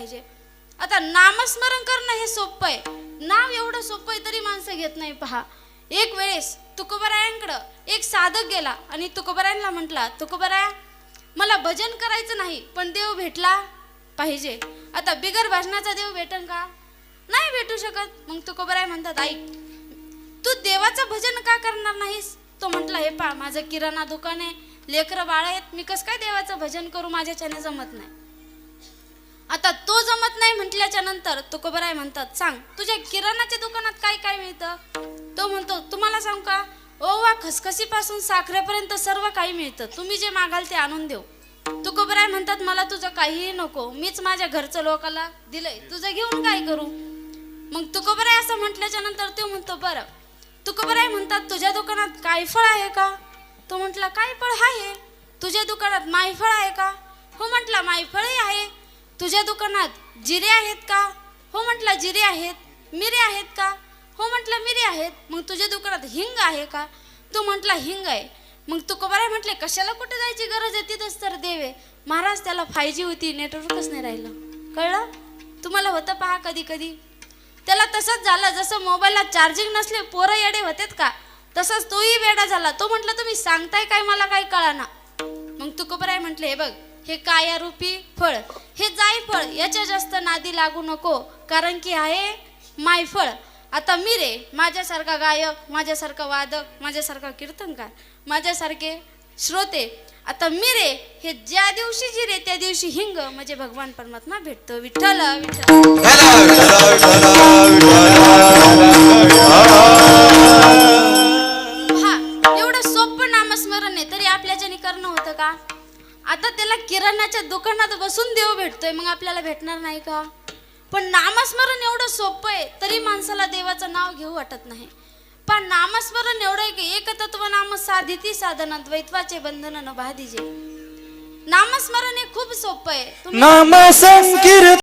पाहिजे. आता नामस्मरण करणं हे सोपं आहे. नाव एवढं सोपं आहे तरी माणसं घेत नाही पहा. एक वेळेस तुकोबरायांकडं एक साधक गेला आणि तुकोबरायांना म्हटला तुकोबराया मला भजन करायचं नाही पण देव भेटला पाहिजे. आता बिगर भाषणाचा देव भेटन का? नाही भेटू शकत. मग तुकोबराय म्हणतात ऐक तू देवाचं भजन का करणार नाहीस? तो म्हटला हे पा माझं किराणा दुकान आहे लेकरं बाळ आहेत मी कसं काय देवाचं भजन करू? माझ्याच्याने जमत नाही. आता तो जमत नाही म्हटल्याच्या नंतर तुकोबराय म्हणतात सांग तुझ्या किराणाच्या दुकानात काय काय मिळतं? तो म्हणतो तुम्हाला सांग का? ओवा खसखसीपासून साखरेपर्यंत सर्व काही मिळतं. तुम्ही जे मागाल ते आणून देऊ. तुकोबराय म्हणतात मला तुझं काहीही नको. मीच माझ्या घरचं लोकाला दिलंय. तुझं घेऊन काय करू? मग तुकोबराय असं म्हटल्याच्या नंतर तो म्हणतो बरं. तुकोबराय म्हणतात तुझ्या दुकानात काय फळ आहे का? तो म्हटला काय फळ आहे? तुझ्या दुकानात मायफळ आहे का? हो म्हटला मायफळही आहे. तुझ्या दुकानात जिरे आहेत का? हो म्हटला जिरे आहेत. मिरे आहेत का? हो म्हटलं मिरे आहेत. मग तुझ्या दुकानात हिंग आहे का? तू म्हटला हिंग आहे. मग तुकोबाराय म्हटले कशाला कुठे जायची गरज आहे? तिथंच तर देवे. महाराज त्याला फाय जी होती नेटवर्कच नाही राहिलं. कळलं? तुम्हाला होतं पहा कधी कधी त्याला तसंच झालं जसं मोबाईलला चार्जिंग नसले पोरं येडे होतेत का? तसंच तोही वेडा झाला. तो म्हटलं तुम्ही सांगताय काय? मला काय कळाना. ना तुकोबराय म्हटले हे बघ हे कायारूपी फळ हे जायफळ याच्या जास्त नादी लागू नको कारण की आहे मायफळ आता मिरे माझ्यासारखा गायक माझ्यासारखा वादक माझ्यासारखा कीर्तनकार माझ्यासारखे श्रोते आता मिरे हे ज्या दिवशी जिरे त्या दिवशी हिंग. म्हणजे भगवान परमात्मा भेटतो. विठ्ठल विठ्ठल. हा एवढं सोपं नामस्मरण आहे तरी आपल्याच्याने करणं होतं का? आता त्याला किराणाच्या दुकानात बसून देव भेटतोय मग आपल्याला भेटणार नाही का? पण नामस्मरण एवढं सोपं आहे तरी माणसाला देवाचं नाव घेऊ वाटत नाही. पण नामस्मरण एवढं आहे की एकतत्व नाम साधिती साधन द्वैत्वाचे बंधन न बाधिजे नामस्मरण हे खूप सोपं आहे. नाम संकीर्तन